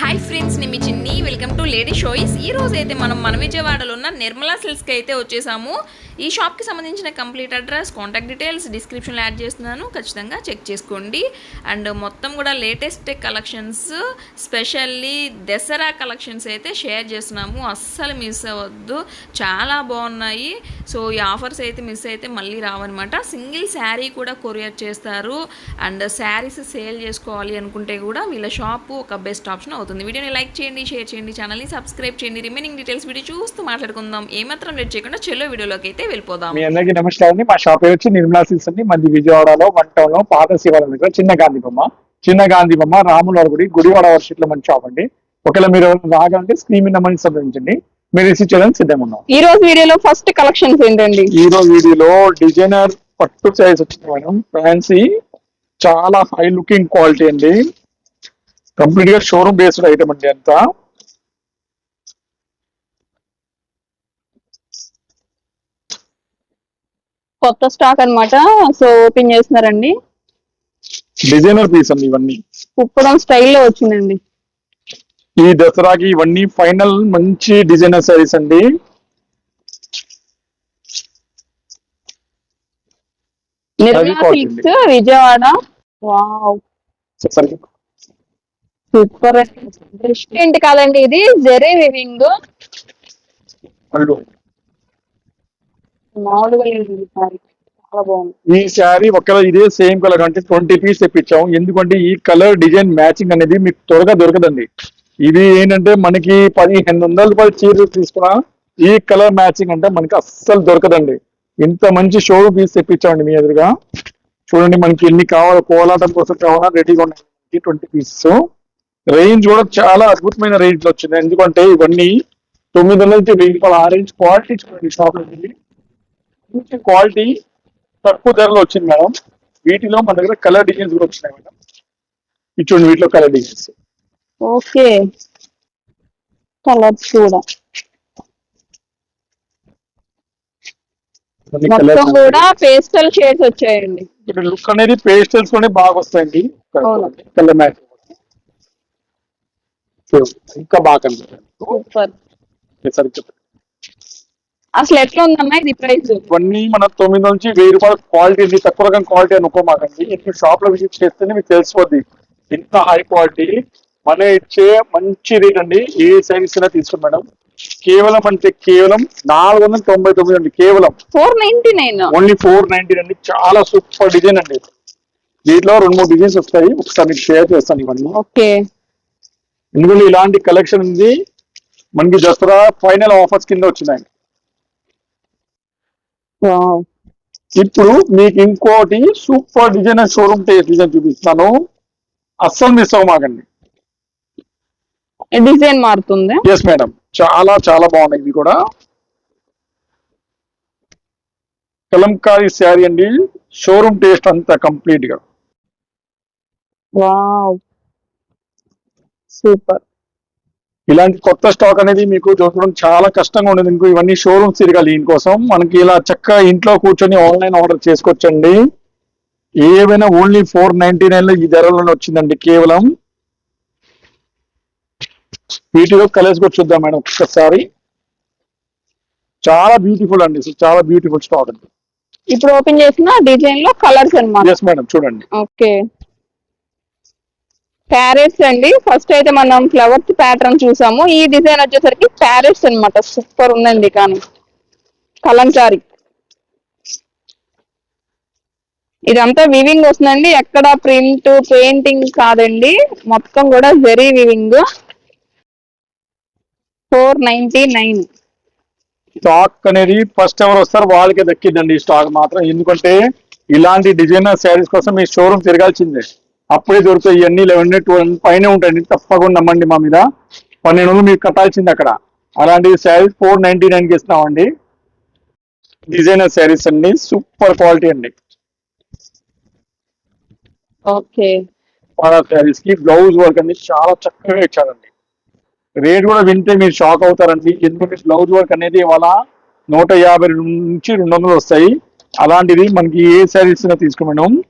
Hi friends నేను మీ చిన్ని. Welcome to lady షోయిస్ ఈ రోజు అయితే మనం మన విజయవాడలో ఉన్న నిర్మలా సిల్స్కి అయితే వచ్చేసాము. ఈ షాప్కి సంబంధించిన కంప్లీట్ అడ్రస్ కాంటాక్ట్ డీటెయిల్స్ డిస్క్రిప్షన్లో యాడ్ చేస్తున్నాను. ఖచ్చితంగా చెక్ చేసుకోండి. అండ్ మొత్తం కూడా latest collections specially Dasara collections అయితే షేర్ చేస్తున్నాము. అస్సలు మిస్ అవ్వద్దు. చాలా బాగున్నాయి. సో ఈ ఆఫర్స్ అయితే మిస్ అయితే మళ్ళీ రావన్నమాట. సింగిల్ శారీ కూడా కొరియర్ చేస్తారు. అండ్ శారీస్ సేల్ చేసుకోవాలి అనుకుంటే కూడా వీళ్ళ షాపు ఒక బెస్ట్ ఆప్షన్ అవుతుంది. వీడియోని లైక్ చేయండి షేర్ చేయండి ఛానల్ని సబ్స్క్రైబ్ చేయండి. రిమైనింగ్ డీటెయిల్స్ వీడియో చూస్తూ మాట్లాడుకుందాం. ఏమాత్రం లేట్ చేయకుండా చెల్లో వీడియోలోకి అయితే వెళ్ళిపోదాం. మీ అందరికీ నమస్కారం. అండి మా షాప్ వచ్చి నిర్మలా సిల్స్ అండి. మంది విజయవాడలో వన్ టౌన్లో పాత శివాలయం దగ్గర చిన్న గాంధీ బొమ్మ. చిన్న గాంధీ బొమ్మ రాముల గుడి గుడివాడ వర్షిట్లో మంచి షాప్ అండి. ఒకవేళ మీరు రాగాలంటే స్క్రీన్ మీద మనీ సంప్రదించండి. మీరు రిసీవ్ చేయడానికి సిద్ధంగా ఉన్నాం. ఈ రోజు వీడియోలో ఫస్ట్ కలెక్షన్స్ ఏంటండి? ఈ రోజు వీడియోలో డిజైనర్ పట్టు సైజ్ వచ్చింది మేడం. ఫ్యాన్సీ చాలా హై లుకింగ్ క్వాలిటీ అండి. కంప్లీట్గా షోరూమ్ బేస్డ్ ఐటమ్ అండి అంతా. కొత్త స్టాక్ అన్నమాట సో ఓపెన్ చేస్తున్నారండి. డిజైనర్ పీస్ అండి ఇవన్నీ. కుప్పడం స్టైల్లో వచ్చిందండి. ఈ దసరాకి ఇవన్నీ ఫైనల్ మంచి డిజైనర్ సారీస్ అండి. Nirmala quality. Silks Vijayawada. Wow super ఏంటి కాదండి ఇది? జెరీ వివింగ్. మామూలుగా ఈ saree. చాలా బాగుంది. ఈ శారీ ఒకవేళ ఇదే సేమ్ కలర్ అంటే ట్వంటీ పీస్ తెప్పించాం ఎందుకంటే ఈ కలర్ డిజైన్ మ్యాచింగ్ అనేది మీకు త్వరగా దొరకదండి. ఇది ఏంటంటే మనకి పదిహేను వందల రూపాయల చీరలు తీసుకున్నా ఈ కలర్ మ్యాచింగ్ అంటే మనకి అస్సలు దొరకదండి. ఇంత మంచి షో పీస్ తెప్పించామండి మీ ఎదురుగా. చూడండి మనకి ఎన్ని కావాలో కోలాటం కోసం కావాలా రెడీగా ఉన్నాయి. ట్వంటీ పీసెస్ రేంజ్ కూడా చాలా అద్భుతమైన రేంజ్లో వచ్చింది. ఎందుకంటే ఇవన్నీ తొమ్మిది వందల నుంచి వెయ్యి రూపాయల ఆ రేంజ్ క్వాలిటీ చూడండి షాప్ మంచి క్వాలిటీ తక్కువ ధరలో వచ్చింది మేడం. వీటిలో మన దగ్గర కలర్ డిజైన్స్ కూడా వచ్చినాయి మేడం. ఇది చూడండి వీటిలో కలర్ డిజైన్స్ ఓకే. కలర్స్ కూడా. మొత్తం కూడా పేస్టల్ షేడ్స్ వచ్చాయండి. లుక్ అనేది పేస్టల్స్లోనే బాగా వస్తాయండి. కలర్ మ్యాచ్ ఇంకా బాగా కనిపిస్తుంది. సూపర్. అసలు ఎట్లా ఉందమ్మా ఇది ప్రైస్? ఇవన్నీ మన తొమ్మిది నుంచి వెయ్యి రూపాయల క్వాలిటీ ఉంది. తక్కువ రకం క్వాలిటీ అనుకోమాకండి. మీరు షాప్లో విజిట్ చేస్తేనే మీకు తెలిసిపోద్ది. ఇంత హై క్వాలిటీ మన ఇచ్చే మంచి రేట్ అండి ఏ సైన్స్ అయినా తీసుకోండి మేడం. కేవలం అంటే కేవలం నాలుగు వందల తొంభై తొమ్మిది అండి. కేవలం four ninety nine only four ninety అండి. చాలా సూపర్ డిజైన్ అండి. వీటిలో రెండు మూడు డిజైన్స్ వస్తాయి. ఒకసారి మీకు షేర్ చేస్తాను ఇవన్నీ. ఓకే. ఎందుకంటే ఇలాంటి కలెక్షన్ ఉంది. మనకి దసరా ఫైనల్ ఆఫర్స్ కింద వచ్చినాయి. ఇప్పుడు మీకు ఇంకోటి సూపర్ డిజైనర్ షోరూమ్ డిజైన్ చూపిస్తాను. అస్సలు మిస్ అవ్వమాకండి. డిజైన్ మారుతుంది? ఎస్ మేడం చాలా చాలా బాగున్నాయి ఇవి కూడా. కలంకారీ శారీ అండి. షోరూమ్ టేస్ట్ అంతా కంప్లీట్గా. Wow super. ఇలాంటి కొత్త స్టాక్ అనేది మీకు దొరకడం చాలా కష్టంగా ఉండదు. ఇంకో ఇవన్నీ షోరూమ్ తిరగాలి దీనికోసం మనకి ఇలా చక్కగా ఇంట్లో కూర్చొని ఆన్లైన్ ఆర్డర్ చేసుకోవచ్చండి. ఏవైనా ఓన్లీ ఫోర్ నైన్టీ నైన్లో ఈ ధరలోనే వచ్చిందండి కేవలం. వీటిలో కలర్స్ కూడా చూద్దాం మేడం ఒక్కసారి. చాలా బ్యూటిఫుల్ అండి చాలా బ్యూటిఫుల్ స్టాక్ అండి. ఇప్పుడు ఓపెన్ చేసిన డిజైన్లో కలర్స్ అన్నమాట. ఎస్ మేడం చూడండి. ఓకే. ప్యారెట్స్ అండి. ఫస్ట్ అయితే మనం ఫ్లవర్స్ ప్యాటర్న్ చూసాము. ఈ డిజైన్ వచ్చేసరికి ప్యారెట్స్ అన్నమాట. సూపర్ ఉందండి కానీ. కలంకారీ. ఇదంతా వివింగ్ వస్తుందండి. ఎక్కడ ప్రింట్ పెయింటింగ్ కాదండి. మొత్తం కూడా zari weaving four ninety nine stock అనేది ఫస్ట్ ఎవరు వస్తారు వాళ్ళకే దక్కిందండి ఈ స్టాక్ మాత్రం. ఎందుకంటే ఇలాంటి డిజైనర్ శారీస్ కోసం మీ షోరూమ్ తిరగాల్సిందే. అప్పుడే దొరుకుతాయి ఇవన్నీ లెవెన్ ట్వెల్వ్ పైన ఉంటాయండి. తప్పకుండా నమ్మండి మా మీద. పన్నెండు వందలు మీకు కట్టాల్సింది అక్కడ. అలాంటి శారీస్ ఫోర్ నైన్టీ నైన్కి ఇస్తున్నామండి. డిజైనర్ శారీస్ అండి. సూపర్ క్వాలిటీ అండి. ఓకే. చాలా శారీస్కి బ్లౌజ్ వర్క్ అనేది చాలా చక్కగా ఇచ్చారండి. రేట్ కూడా వింటే మీరు షాక్ అవుతారండి. ఎందుకంటే బ్లౌజ్ వర్క్ అనేది ఇవాళ నూట యాభై నుంచి రెండు వందలు వస్తాయి. అలాంటిది మనకి ఏ శారీస్ తీసుకోమడం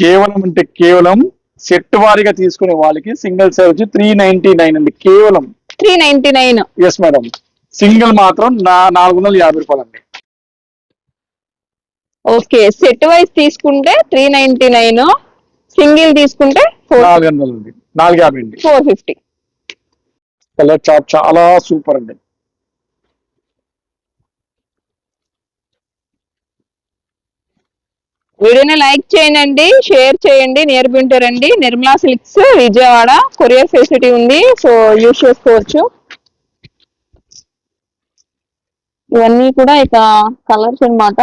కేవలం అంటే కేవలం సెట్ వారీగా తీసుకునే వాళ్ళకి సింగిల్ సారీ వచ్చి త్రీ నైన్టీ నైన్ అండి. కేవలం. Three ninety nine yes madam single మాత్రం నా నాలుగు వందల యాభై రూపాయలు అండి ఓకే సెట్ వైజ్ తీసుకుంటే త్రీ నైన్టీ నైన్ సింగిల్ తీసుకుంటే నాలుగు వందలు అండి నాలుగు యాభై అండి. ఫోర్ ఫిఫ్టీ కలర్ చార్ట్ చాలా సూపర్ అండి. వీడియోని లైక్ చేయండి షేర్ చేయండి నేర్పింటారండి Nirmala silks Vijayawada courier facility ఉంది. సో యూజ్ చేసుకోవచ్చు ఇవన్నీ కూడా ఇక కలర్స్ అన్నమాట.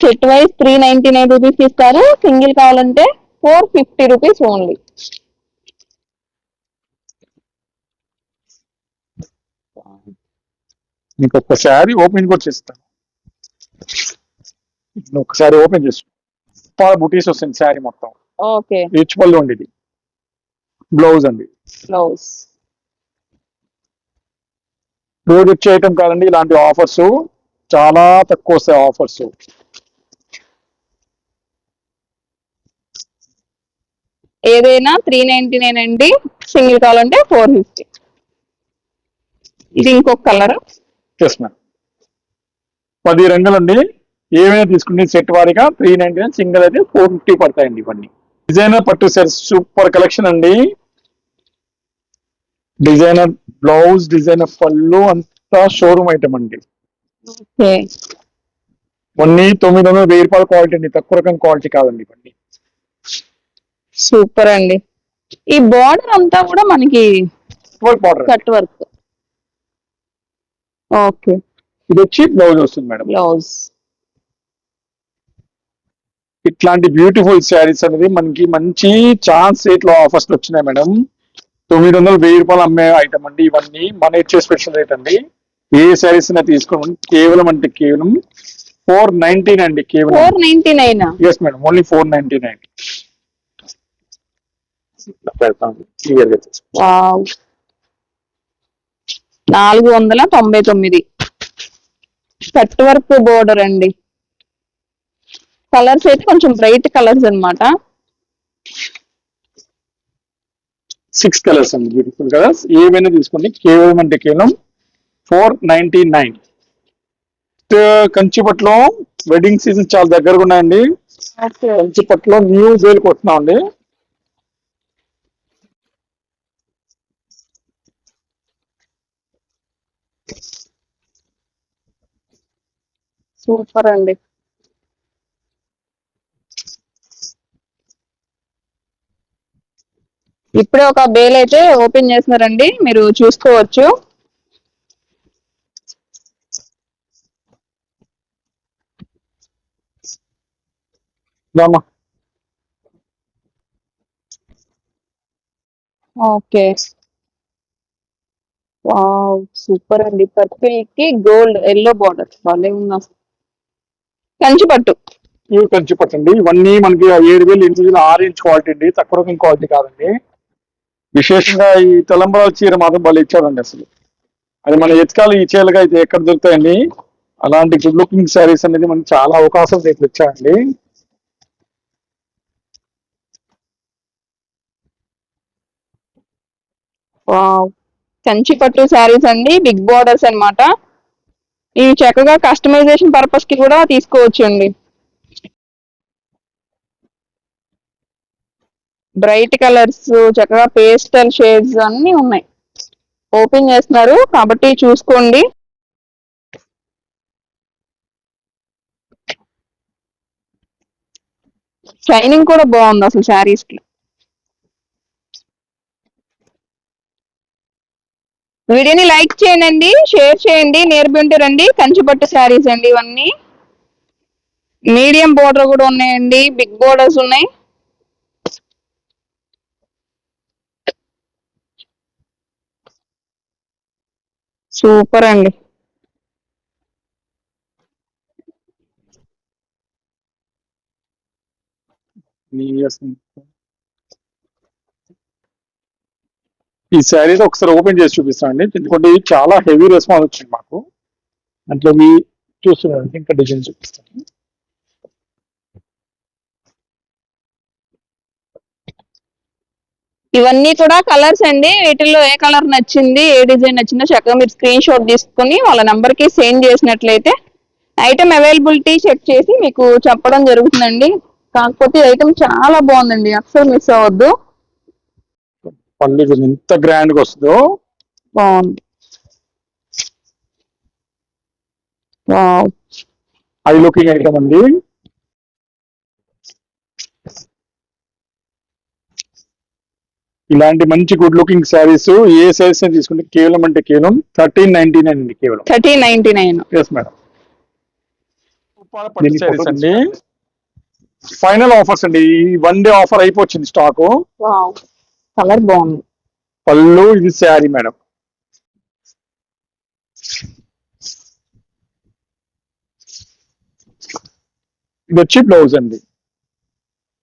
Set wise three ninety nine rupees ఇస్తారు. సింగిల్ కావాలంటే ఫోర్ ఫిఫ్టీ రూపీస్ ఓన్లీ మీకు ఒక్కసారి ఓపెన్ కూడా చేస్తాను. ఒకసారి ఓపెన్ చేసు. బుటీస్ వస్తుంది శారీ మొత్తం. ఓకే. రిచ్ పళ్ళు అండి ఇది. బ్లౌజ్ అండి. బ్లౌజ్ రోజు వచ్చే ఐటమ్ కాదండి ఇలాంటి ఆఫర్స్ చాలా తక్కువ వస్తాయి ఆఫర్స్ ఏదైనా త్రీ నైన్టీ నైన్ అండి సింగిల్ కావాలంటే ఫోర్ ఫిఫ్టీ ఇది ఇంకొక కలర్ పది రంగులు అండి ఏమైనా తీసుకుంటే సెట్ వారీగా త్రీ నైన్టీ నైన్ సింగిల్ అయితే ఫోర్ ఫిఫ్టీ పడతాయండి ఇవన్నీ. డిజైనర్ పట్టు సార్ సూపర్ కలెక్షన్ అండి. డిజైనర్ బ్లౌజ్ డిజైనర్ పళ్ళు అంతా షోరూమ్ ఐటమ్ అండి. ఓకే. ఇవన్నీ తొమ్మిది వందల వెయ్యి రూపాయల క్వాలిటీ అండి. తక్కువ రకం క్వాలిటీ కాదండి ఇవన్నీ. సూపర్ అండి. ఈ బార్డర్ అంతా కూడా మనకి కట్ వర్క్ ఓకే. ఇది వచ్చి బ్లౌజ్ వస్తుంది మేడం. బ్లౌజ్. ఇట్లాంటి బ్యూటిఫుల్ శారీస్ అనేది మనకి మంచి ఛాన్స్ రేట్లో ఆఫర్స్ వచ్చినాయి మేడం. తొమ్మిది వందలు వెయ్యి రూపాయలు అమ్మే ఐటమ్ అండి ఇవన్నీ. మన ఇచ్చే స్పెషల్ రేట్ అండి. ఏ శారీస్ అయినా తీసుకోండి కేవలం అంటే కేవలం ఫోర్ నైన్టీన్ అండి కేవలం. Four ninety nine yes madam only four ninety nine. నాలుగు వందల తొంభై తొమ్మిది. కట్ వర్క్ బోర్డర్ అండి. కలర్స్ అయితే కొంచెం బ్రైట్ కలర్స్ అన్నమాట. సిక్స్ కలర్స్ అండి బ్యూటిఫుల్ కలర్స్. ఏవైనా తీసుకోండి. కేవలం అంటే కేవలం ఫోర్ నైన్టీ నైన్. కంచిపట్లో వెడ్డింగ్ సీజన్ చాలా దగ్గరగా ఉన్నాయండి. కంచిపట్లో న్యూ వేల్కి వస్తున్నాం అండి. సూపర్ అండి. ఇప్పుడే ఒక బేల్ అయితే ఓపెన్ చేస్తున్నారండి మీరు చూసుకోవచ్చు. ఓకే. సూపర్ అండి. పర్పుల్కి గోల్డ్ ఎల్లో బార్డర్. భలే అసలు కంచి పట్టు. ఇవి కంచిపట్టు అండి. ఇవన్నీ మనకి ఏడు వేలు ఎనిమిది వేలు ఆరు ఇంచ్ క్వాలిటీ అండి. తక్కువ రకం క్వాలిటీ కాదండి. విశేషంగా ఈ తలంబరాల చీర మాత్రం వాళ్ళు ఇచ్చాడండి అసలు. అది మన ఎత్కాలు ఈ చీరలుగా అయితే ఎక్కడ దొరుకుతాయండి? అలాంటి గుడ్ లుకింగ్ శారీస్ అనేది మనకి చాలా అవకాశం రేపు ఇచ్చాయండి కంచి పట్టు శారీస్ అండి బిగ్ బోర్డర్స్ అన్నమాట. ఇవి చక్కగా కస్టమైజేషన్ పర్పస్కి కూడా తీసుకోవచ్చు అండి బ్రైట్ కలర్స్ చక్కగా పేస్టల్ షేడ్స్ అన్ని ఉన్నాయి. ఓపెన్ చేస్తున్నారు. కాబట్టి చూసుకోండి. షైనింగ్ కూడా బాగుంది అసలు శారీస్కి వీడియోని లైక్ చేయండి షేర్ చేయండి నేర్పింటారండి కంచిపట్టు శారీస్ అండి ఇవన్నీ. మీడియం బోర్డర్ కూడా ఉన్నాయండి. బిగ్ బోర్డర్స్ ఉన్నాయి. సూపర్ అండి. ఈ శారీస్ ఒకసారి ఓపెన్ చేసి చూపిస్తాను అండి. ఎందుకంటే చాలా హెవీ రెస్పాన్స్ వచ్చింది మాకు. దాంట్లో మీ చూస్తున్నాను ఇంకా డిజైన్ చూపిస్తాను. ఇవన్నీ కూడా కలర్స్ అండి. వీటిల్లో ఏ కలర్ నచ్చింది ఏ డిజైన్ నచ్చిందో చక్కగా మీరు స్క్రీన్ షాట్ తీసుకుని వాళ్ళ నంబర్కి సెండ్ చేసినట్లయితే ఐటమ్ అవైలబిలిటీ చెక్ చేసి మీకు చెప్పడం జరుగుతుందండి. కాకపోతే ఐటమ్ చాలా బాగుందండి. అస్సలు మిస్ అవ్వద్దు. ఎంత గ్రాండ్గా వస్తుందో. బాగుంది. ఐ లుకింగ్ ఐటమ్ అండి. ఇలాంటి మంచి గుడ్ లుకింగ్ శారీస్ ఏ సైజ్ తీసుకుంటే కేవలం అంటే కేవలం థర్టీన్ నైన్టీ నైన్ అండి కేవలం. Thirty ninety nine yes madam sarees అండి. ఫైనల్ ఆఫర్స్ అండి. ఈ వన్ డే ఆఫర్ అయిపోయింది స్టాక్ వావ్ కలర్ బాగుంది. పళ్ళు ఇది శారీ మేడం ఇది వచ్చి బ్లౌజ్ అండి.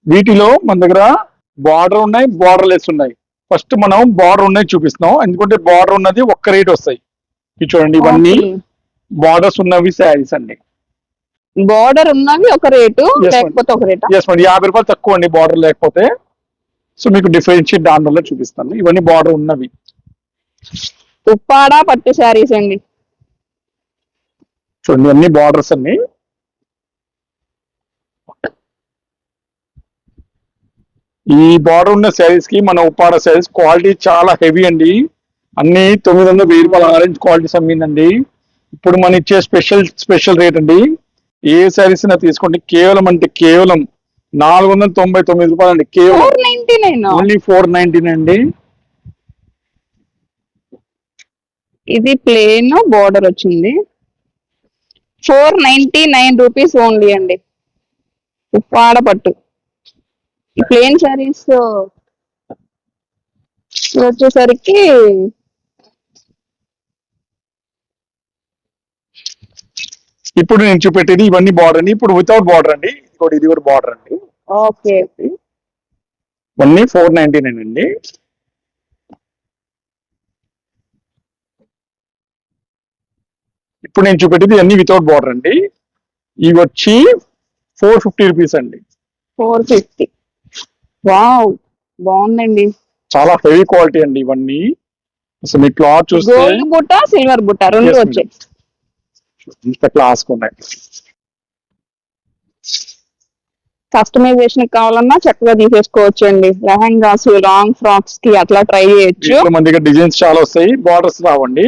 వీటిలో మన దగ్గర బార్డర్ ఉన్నాయి బార్డర్ లెస్ ఉన్నాయి. ఫస్ట్ మనం బార్డర్ ఉన్నాయి చూపిస్తున్నాం. ఎందుకంటే బార్డర్ ఉన్నది ఒక్క రేట్ వస్తాయి. చూడండి ఇవన్నీ. బార్డర్స్ ఉన్నవి శారీస్ అండి. బార్డర్ ఉన్నవి ఒక రేటు. లేకపోతే ఒక రేటా ఎస్ మేడం యాభై రూపాయలు తక్కువ అండి బార్డర్ లేకపోతే. సో మీకు డిఫరెన్షియేట్ వల్ల చూపిస్తాను. ఇవన్నీ బార్డర్ ఉన్నవి. ఉప్పాడ పట్టు శారీస్ అండి. చూడండి అన్ని బార్డర్స్ అన్ని. ఈ బార్డర్ ఉన్న శారీస్కి మన ఉప్పాడ శారీస్ క్వాలిటీ చాలా హెవీ అండి. అన్ని తొమ్మిది వందల వెయ్యి రూపాయల ఆరెంజ్ క్వాలిటీస్ అమ్మిందండి ఇప్పుడు మన ఇచ్చే స్పెషల్ స్పెషల్ రేట్ అండి. ఏ శారీస్ అయినా తీసుకోండి కేవలం అంటే కేవలం నాలుగు వందల తొంభై తొమ్మిది రూపాయలు అండి. కేవలం నైన్టీ ఓన్లీ ఫోర్ నైన్టీన్ అండి. ఇది ప్లేన్ బార్డర్ వచ్చింది. Four ninety nine rupees only అండి. ఉప్పాడ పట్టు. ప్లేన్ శారీస్ వచ్చేసరికి ఇప్పుడు నేను చూపెట్టేది ఇవన్నీ బార్డర్ అండి. ఇప్పుడు వితౌట్ బార్డర్ అండి. ఇంకోటి ఇది కూడా బార్డర్ అండి. ఓకే. ఇవన్నీ ఫోర్ నైన్టీ నైన్ అండి. ఇప్పుడు నేను చూపెట్టేది అన్ని వితౌట్ బార్డర్ అండి. ఇవి వచ్చి ఫోర్ ఫిఫ్టీ రూపీస్ అండి. Four fifty. వావ్ బాగుందండి. చాలా హెవీ క్వాలిటీ అండి ఇవన్నీ. అసలు మీ క్లాత్ చూస్తే గోల్డ్ బుట్ట సిల్వర్ బుట్ట? రెండు. వచ్చాయి. ఇంత క్లాస్ ఉన్నాయి. కస్టమైజేషన్ కావాలన్నా చక్కగా తీసేసుకోవచ్చు అండి లెహంగాస్ లాంగ్ ఫ్రాక్స్కి అట్లా ట్రై చేయొచ్చు. మన దగ్గర డిజైన్స్ చాలా వస్తాయి. బార్డర్స్ రావండి.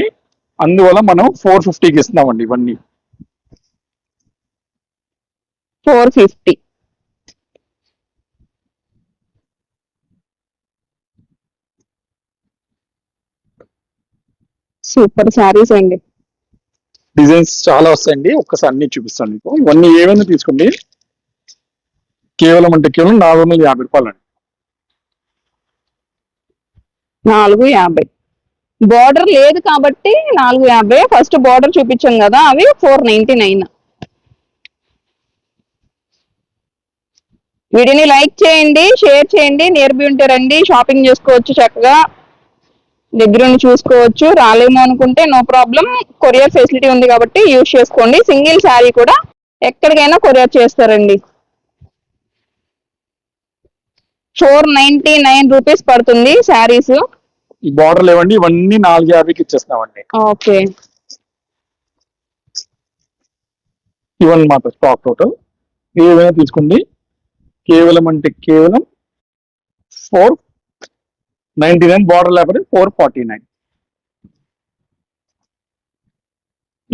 అందువల్ల మనం ఫోర్ ఫిఫ్టీకి ఇస్తున్నామండి ఇవన్నీ. Four fifty. సూపర్ శారీస్ అండి. డిజైన్స్ చాలా వస్తాయండి. ఒక్కసారి అన్ని చూపిస్తాను మీకు. ఇవన్నీ ఏమైనా తీసుకోండి? కేవలం అంటే కేవలం నాలుగు వందల యాభై రూపాయలు అండి. నాలుగు యాభై. బార్డర్ లేదు కాబట్టి నాలుగు యాభై. ఫస్ట్ బార్డర్ చూపించాం కదా అవి ఫోర్ నైన్టీ నైన్ వీడియోని లైక్ చేయండి షేర్ చేయండి. నియర్బీ ఉంటే రండి. షాపింగ్ చేసుకోవచ్చు చక్కగా. దగ్గరుండి చూసుకోవచ్చు. రాలేము అనుకుంటే నో ప్రాబ్లం. కొరియర్ ఫెసిలిటీ ఉంది కాబట్టి యూజ్ చేసుకోండి. సింగిల్ శారీ కూడా ఎక్కడికైనా కొరియర్ చేస్తారండి. ఫోర్ నైన్టీ నైన్ రూపీస్ పడుతుంది శారీస్. ఈ బార్డర్ లేవండి. ఇవన్నీ నాలుగు యాభైకి ఇచ్చేస్తామండి ఓకే. ఇవన్నీ మాట స్టాక్ టోటల్ ఏవైనా తీసుకోండి. కేవలం అంటే కేవలం ఫోర్ నైన్టీ నైన్ బార్డర్ లేకపోతే ఫోర్ ఫార్టీ నైన్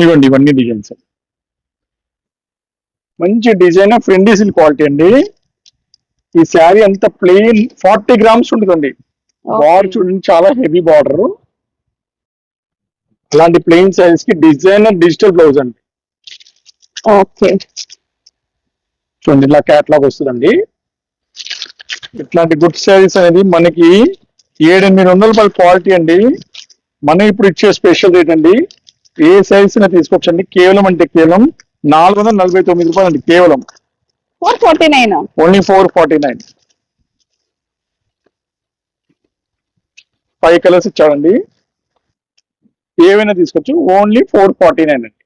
ఇవ్వండి ఇవన్నీ డిజైన్స్ మంచి డిజైన్ ఫ్రెండ్లీ సిల్క్ క్వాలిటీ అండి. ఈ శారీ అంతా ప్లెయిన్ ఫార్టీ గ్రామ్స్ ఉంటుందండి. బార్డర్ చూడండి చాలా హెవీ బార్డర్ అలాంటి ప్లెయిన్ శారీస్కి డిజైన్ డిజిటల్ బ్లౌజ్ అండి. ఓకే చూడండి ఇలా క్యాట్లాగ్ వస్తుందండి. ఇట్లాంటి గుడ్ శారీస్ అనేది మనకి ఏడెనిమిది వందల రూపాయల క్వాలిటీ అండి. మనం ఇప్పుడు ఇచ్చే స్పెషల్ రేట్ అండి. ఏ శారీస్ అయినా తీసుకోవచ్చండి. కేవలం అంటే కేవలం నాలుగు వందల నలభై తొమ్మిది రూపాయలు అండి. కేవలం four forty nine. Only four forty nine. Five colours ఇచ్చాడండి. ఏవైనా తీసుకోవచ్చు. ఓన్లీ ఫోర్ ఫార్టీ నైన్ అండి.